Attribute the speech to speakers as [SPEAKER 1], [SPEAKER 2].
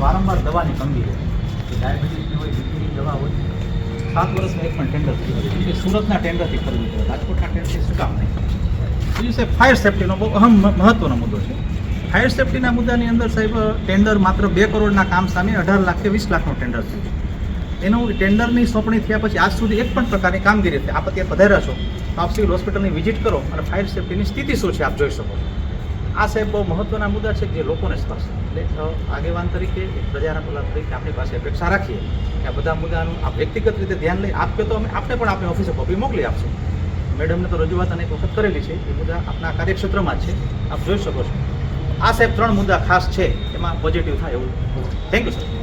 [SPEAKER 1] વારંવાર દવાની કમી છે. ડાયાબિટીસની હોય બીપીની દવા હોય, સાત વર્ષમાં એક પણ ટેન્ડર થયું કે સુરતના ટેન્ડરથી ખરીદવું પડે રાજકોટના ટેન્ડરથી શું કામ નહીં. બીજું સાહેબ ફાયર સેફ્ટીનો બહુ અહમ મહત્વનો મુદ્દો છે. ફાયર સેફ્ટીના મુદ્દાની અંદર સાહેબ ટેન્ડર માત્ર બે કરોડના કામ સામે અઢાર લાખ કે વીસ લાખનું ટેન્ડર થયું છે. એનું ટેન્ડરની સોંપણી થયા પછી આજ સુધી એક પણ પ્રકારની કામગીરી થઈ આપ અત્યારે પધાર્યા છો, તો આપ સિવિલ હોસ્પિટલની વિઝિટ કરો અને ફાયર સેફ્ટીની સ્થિતિ શું છે આપ જોઈ શકો આ સાહેબ બહુ મહત્વના મુદ્દા છે જે લોકોને સ્પર્શે. એટલે આગેવાન તરીકે પ્રજાના પેલા તરીકે આપણી પાસે અપેક્ષા રાખીએ કે આ બધા મુદ્દાનું આપ વ્યક્તિગત રીતે ધ્યાન લઈ આપ્યો તો અમે આપને પણ આપણી ઓફિસે કોપી મોકલી આપશું. મેડમને તો રજૂઆત અનેક વખત કરેલી છે. એ મુદ્દા આપના કાર્યક્ષેત્રમાં છે. આપ જોઈ શકો છો. આ સાહેબ ત્રણ મુદ્દા ખાસ છે. એમાં પોઝિટિવ થાય એવું. Thank you sir